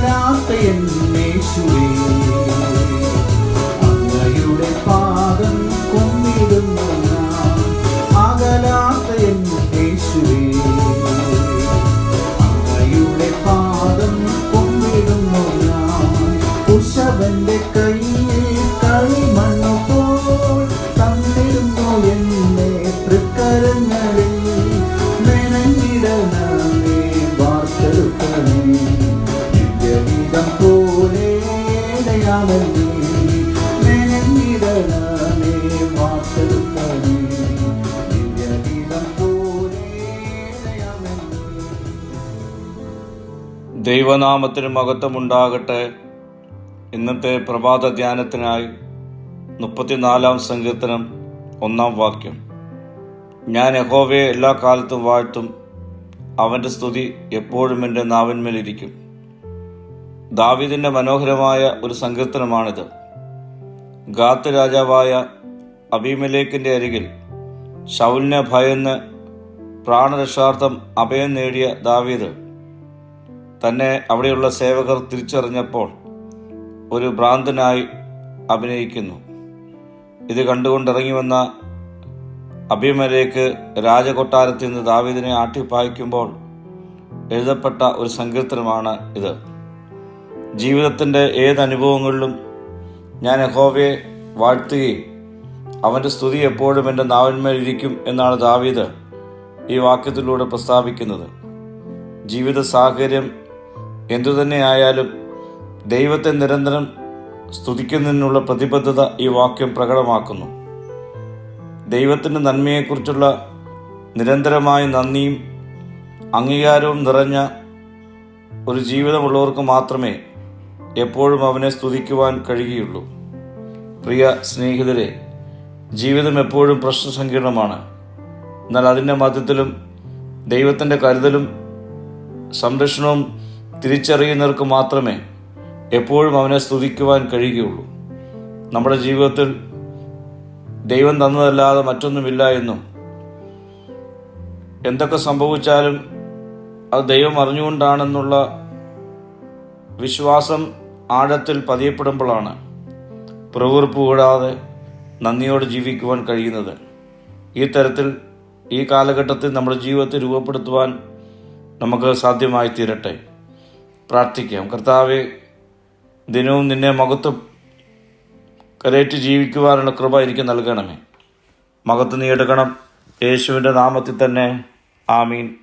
തകരാത്ത എന്നേശുവേ. അങ്ങയുടെ പാദം കൊന്നിടുന്നു അകലാത്ത എന്നേശുവേ. അങ്ങയുടെ പാദം കൊന്നിടുന്നു കുശവന്റെ കൈ ദൈവനാമത്തിന് മഹത്വമുണ്ടാകട്ടെ. ഇന്നത്തെ പ്രഭാത ധ്യാനത്തിനായി മുപ്പത്തിനാലാം സങ്കീർത്തനം ഒന്നാം വാക്യം. ഞാൻ യഹോവയെ എല്ലാ കാലത്തും വാഴ്ത്തും. അവന്റെ സ്തുതി എപ്പോഴും എന്റെ നാവിന്മേലിരിക്കും. ദാവീദിന്റെ മനോഹരമായ ഒരു സങ്കീർത്തനമാണിത്. ഗാത്ത് രാജാവായ അബീമലേക്കിന്റെ അരികിൽ ഷൗലിനെ ഭയന്ന് പ്രാണരക്ഷാർത്ഥം അഭയം നേടിയ ദാവീദ് തന്നെ അവിടെയുള്ള സേവകർ തിരിച്ചറിഞ്ഞപ്പോൾ ഒരു ഭ്രാന്തനായി അഭിനയിക്കുന്നു. ഇത് കണ്ടുകൊണ്ടിറങ്ങി വന്ന അഭിമലേക്ക് രാജകൊട്ടാരത്തിൽ നിന്ന് ദാവീദിനെ ആട്ടിപ്പായിക്കുമ്പോൾ എഴുതപ്പെട്ട ഒരു സങ്കീർത്തനമാണ് ഇത്. ജീവിതത്തിന്റെ ഏത് അനുഭവങ്ങളിലും ഞാൻ യഹോവയെ വാഴ്ത്തുകയും അവന്റെ സ്തുതി എപ്പോഴും എന്റെ നാവന്മേലിരിക്കും എന്നാണ് ദാവീദ് ഈ വാക്യത്തിലൂടെ പ്രസ്താവിക്കുന്നത്. ജീവിത സാഹചര്യം എന്തുതന്നെയായാലും ദൈവത്തെ നിരന്തരം സ്തുതിക്കുന്നതിനുള്ള പ്രതിബദ്ധത ഈ വാക്യം പ്രകടമാക്കുന്നു. ദൈവത്തിന്റെ നന്മയെക്കുറിച്ചുള്ള നിരന്തരമായ നന്ദിയും അംഗീകാരവും നിറഞ്ഞ ഒരു ജീവിതമുള്ളവർക്ക് മാത്രമേ എപ്പോഴും അവനെ സ്തുതിക്കുവാൻ കഴിയുകയുള്ളൂ. പ്രിയ സ്നേഹിതരെ ജീവിതം എപ്പോഴും പ്രശ്നസങ്കീർണമാണ്. എന്നാൽ അതിന്റെ മധ്യത്തിലും ദൈവത്തിന്റെ കരുതലും സംരക്ഷണവും തിരിച്ചറിയുന്നവർക്ക് മാത്രമേ എപ്പോഴും അവനെ സ്തുതിക്കുവാൻ കഴിയുകയുള്ളൂ. നമ്മുടെ ജീവിതത്തിൽ ദൈവം തന്നതല്ലാതെ മറ്റൊന്നുമില്ല എന്നും എന്തൊക്കെ സംഭവിച്ചാലും അത് ദൈവം അറിഞ്ഞുകൊണ്ടാണെന്നുള്ള വിശ്വാസം ആഴത്തിൽ പതിയപ്പെടുമ്പോഴാണ് പ്രവൃപ്പ് കൂടാതെ നന്ദിയോട് ജീവിക്കുവാൻ കഴിയുന്നത്. ഈ തരത്തിൽ ഈ കാലഘട്ടത്തിൽ നമ്മുടെ ജീവിതത്തെ രൂപപ്പെടുത്തുവാൻ നമുക്ക് സാധ്യമായി തീരട്ടെ പ്രാർത്ഥിക്കാം. കർത്താവെ ദിനവും നിന്നെ മകത്വം കരേറ്റ് ജീവിക്കുവാനുള്ള കൃപ എനിക്ക് നൽകണമേ. മകത്ത് നീ എടുക്കണം. യേശുവിന്റെ നാമത്തിൽ തന്നെ. ആമീൻ.